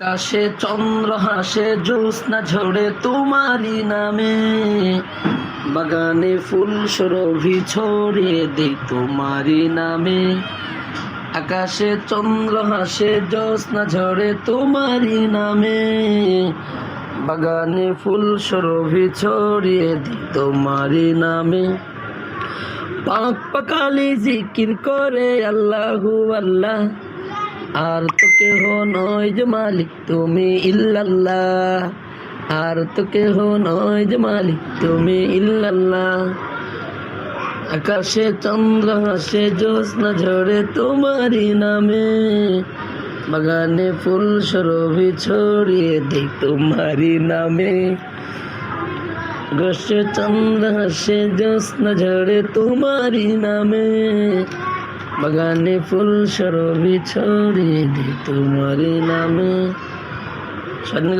আকাশে চন্দ্র হাসে জ্যোৎস্না ঝরে তোমারি নামে। বাগানে ফুল সরভি ছড়িয়ে দেই তোমারই নামে। আকাশে চন্দ্র হাসে জ্যোৎস্না ঝরে তোমারি নামে। বাগানে ফুল সরভি ছড়িয়ে দিই তোমারই নামে। পাক পাকালি জিকির করে আল্লাহু আল্লাহ। আর তো কেহ নয় যে মালিক তুমি ইল্লাল্লাহ। আর তো কেহ নয় যে মালিক তুমি ইল্লাল্লাহ। আকাশে চন্দ্র হাসে জ্যোৎস্না ঝরে তোমারই নামে। বাগানে ফুল সরভি ছড়িয়ে দেই তোমারই নামে। আকাশে চন্দ্র হাসে জ্যোৎস্না ঝরে তোমারই নামে। বাগানে ফুল সরবি ছড়িয়ে দি তোমার নামে। স্বাধীন